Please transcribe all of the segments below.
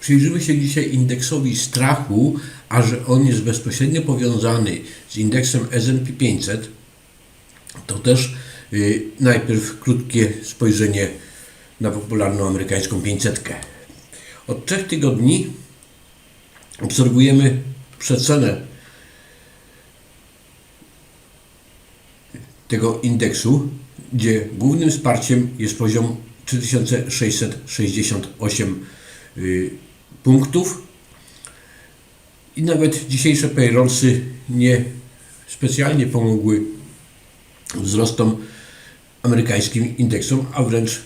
Przyjrzymy się dzisiaj indeksowi strachu, a że on jest bezpośrednio powiązany z indeksem S&P 500, to też y, najpierw krótkie spojrzenie na popularną amerykańską 500. Od trzech tygodni obserwujemy przecenę tego indeksu, gdzie głównym wsparciem jest poziom 3668 y, punktów i nawet dzisiejsze payrollsy nie specjalnie pomogły wzrostom amerykańskim indeksom, a wręcz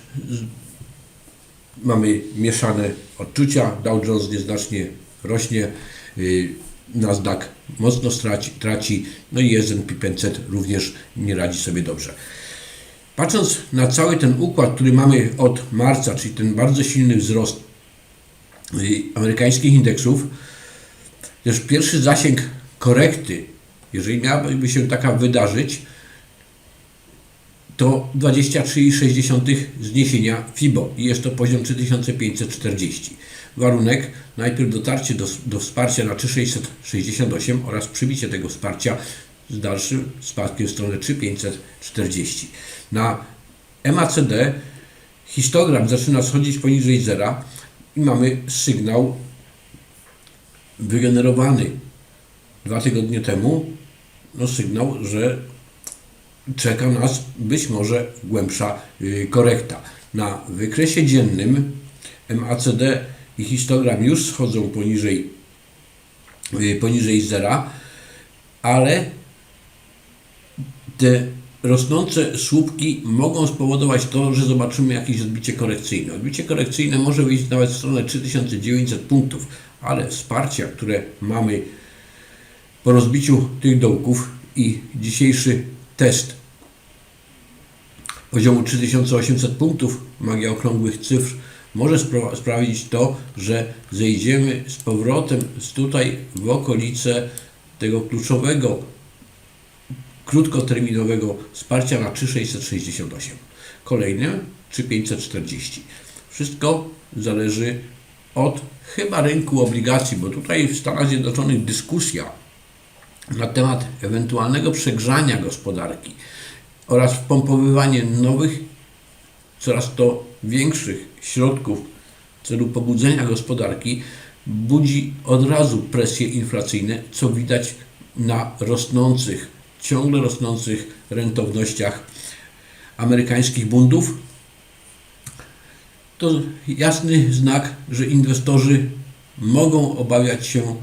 mamy mieszane odczucia. Dow Jones nieznacznie rośnie, y, Nasdaq mocno straci, traci, no i S&P 500 również nie radzi sobie dobrze. Patrząc na cały ten układ, który mamy od marca, czyli ten bardzo silny wzrost y, amerykańskich indeksów, też pierwszy zasięg korekty, jeżeli miałaby się taka wydarzyć, to 23,6 zniesienia FIBO i jest to poziom 3540. Warunek najpierw dotarcie do, do wsparcia na 3668 oraz przybicie tego wsparcia z dalszym spadkiem w stronę 3540. Na MACD histogram zaczyna schodzić poniżej zera i mamy sygnał wygenerowany dwa tygodnie temu, no sygnał, że czeka nas być może głębsza y, korekta. Na wykresie dziennym MACD i histogram już schodzą poniżej, y, poniżej zera, ale te rosnące słupki mogą spowodować to, że zobaczymy jakieś odbicie korekcyjne. Odbicie korekcyjne może wyjść nawet w stronę 3900 punktów, ale wsparcia, które mamy po rozbiciu tych dołków i dzisiejszy test poziomu 3800 punktów, magia okrągłych cyfr, może spra- sprawić to, że zejdziemy z powrotem z tutaj w okolice tego kluczowego, krótkoterminowego wsparcia na 3668. Kolejne 3540. Wszystko zależy od chyba rynku obligacji, bo tutaj w Stanach Zjednoczonych dyskusja na temat ewentualnego przegrzania gospodarki oraz wpompowywanie nowych, coraz to większych środków w celu pobudzenia gospodarki budzi od razu presje inflacyjne, co widać na rosnących, ciągle rosnących rentownościach amerykańskich bundów. To jasny znak, że inwestorzy mogą obawiać się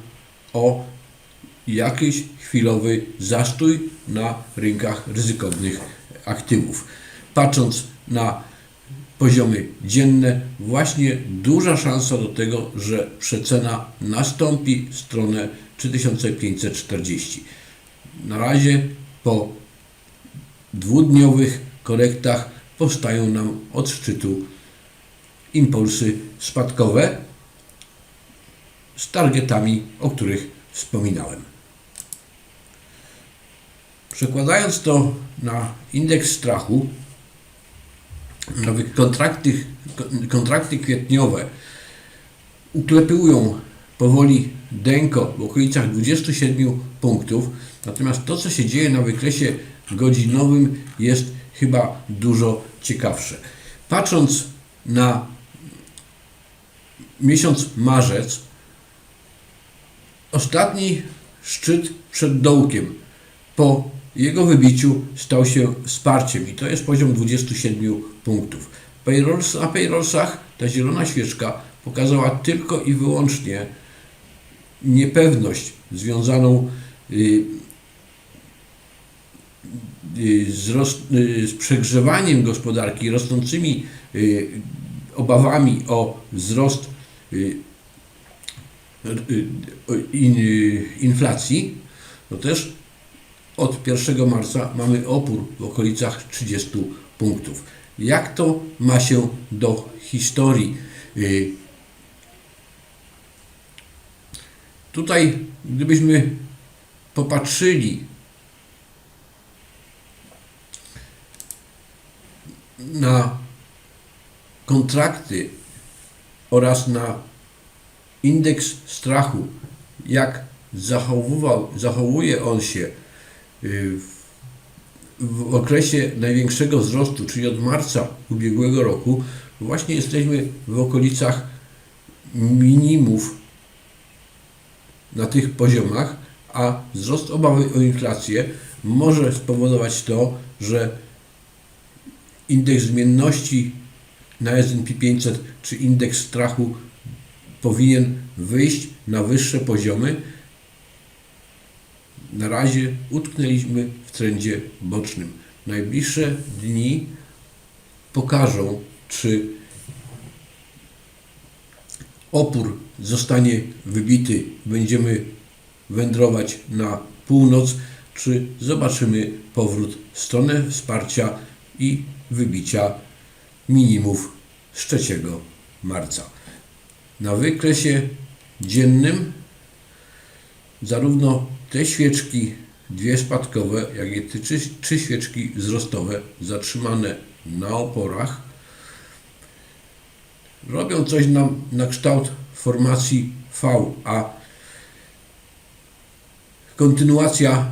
o jakiś chwilowy zastój na rynkach ryzykownych aktywów. Patrząc na poziomy dzienne, właśnie duża szansa do tego, że przecena nastąpi stronę 3540. Na razie po dwudniowych korektach powstają nam od szczytu impulsy spadkowe z targetami, o których wspominałem. Przekładając to na indeks strachu, kontrakty, kontrakty kwietniowe uklepują powoli denko w okolicach 27 punktów, natomiast to, co się dzieje na wykresie godzinowym jest chyba dużo ciekawsze. Patrząc na miesiąc marzec, ostatni szczyt przed dołkiem po jego wybiciu stał się wsparciem i to jest poziom 27 punktów. Na payrollsach ta zielona świeczka pokazała tylko i wyłącznie niepewność związaną y, y, z, roz, y, z przegrzewaniem gospodarki, rosnącymi obawami o wzrost in, inflacji, to też od 1 marca mamy opór w okolicach 30 punktów. Jak to ma się do historii? Tutaj, gdybyśmy popatrzyli na kontrakty oraz na indeks strachu, jak zachowywał, zachowuje on się y, w, w okresie największego wzrostu, czyli od marca ubiegłego roku, właśnie jesteśmy w okolicach minimów na tych poziomach, a wzrost obawy o inflację może spowodować to, że indeks zmienności na S&P 500 czy indeks strachu powinien wyjść na wyższe poziomy. Na razie utknęliśmy w trendzie bocznym. Najbliższe dni pokażą, czy opór zostanie wybity, będziemy wędrować na północ, czy zobaczymy powrót w stronę wsparcia i wybicia minimów z 3 marca. Na wykresie dziennym zarówno te świeczki, dwie spadkowe, jak i te trzy, trzy świeczki wzrostowe zatrzymane na oporach robią coś na, na kształt formacji V, a kontynuacja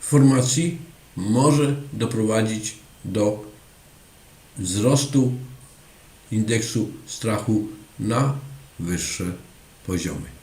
formacji może doprowadzić do wzrostu indeksu strachu na wyższe poziomy.